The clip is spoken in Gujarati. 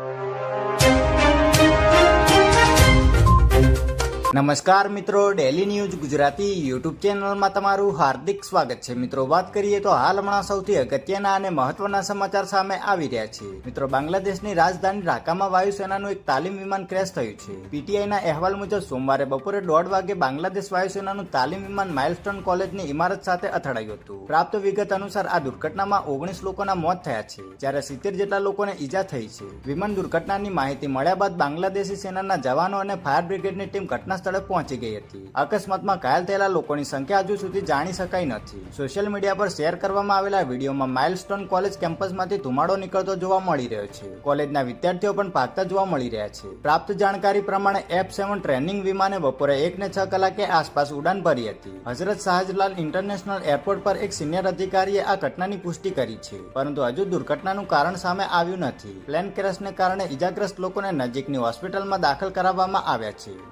you. નમસ્કાર મિત્રો ડેલી ન્યૂઝ ગુજરાતી યુટ્યુબ ચેનલમાં તમારું હાર્દિક સ્વાગત છે. મિત્રો, વાત કરીએ તો હાલ હમણાં સૌથી અગત્યના અને મહત્વના સમાચાર સામે આવી રહ્યા છે. મિત્રો, બાંગ્લાદેશની રાજધાની ઢાકામાં વાયુસેનાનું એક તાલીમ વિમાન ક્રેશ થયું છે. પીટીઆઈના અહેવાલ મુજબ, સોમવારે બપોરે દોઢ વાગે બાંગ્લાદેશ વાયુસેનાનું તાલીમ વિમાન માઇલસ્ટોન કોલેજની ઇમારત સાથે અથડાયું હતું. પ્રાપ્ત વિગત અનુસાર, આ દુર્ઘટનામાં ઓગણીસ લોકોના મોત થયા છે, જ્યારે સિત્તેર જેટલા લોકોને ઈજા થઈ છે. વિમાન દુર્ઘટનાની માહિતી મળ્યા બાદ બાંગ્લાદેશી સેનાના જવાનો અને ફાયર બ્રિગેડની ટીમ ઘટના સ્થળે પહોંચી ગઈ હતી. અકસ્માતમાં ઘાયલ થયેલા લોકોની સંખ્યા હજુ સુધી જાણી શકાઈ નથી. સોશિયલ મીડિયા પર શેર કરવામાં આવેલા વિડીયોમાં માઇલસ્ટોન કોલેજ કેમ્પસમાંથી ધુમાડો નીકળતો જોવા મળી રહ્યો છે. કોલેજના વિદ્યાર્થીઓ પણ ભાગતા જોવા મળી રહ્યા છે. પ્રાપ્ત જાણકારી પ્રમાણે એફ સેવન ટ્રેનિંગ વિમાને બપોરે એક ને છ કલાકે આસપાસ ઉડાન ભરી હતી. હઝરત શાહજલાલ ઇન્ટરનેશનલ એરપોર્ટ પર એક સિનિયર અધિકારીએ આ ઘટનાની પુષ્ટિ કરી છે. પરંતુ હજુ દુર્ઘટનાનું કારણ સામે આવ્યું નથી. પ્લેન ક્રેશને કારણે ઇજાગ્રસ્ત લોકોને નજીકની હોસ્પિટલમાં દાખલ કરાવવામાં આવ્યા છે.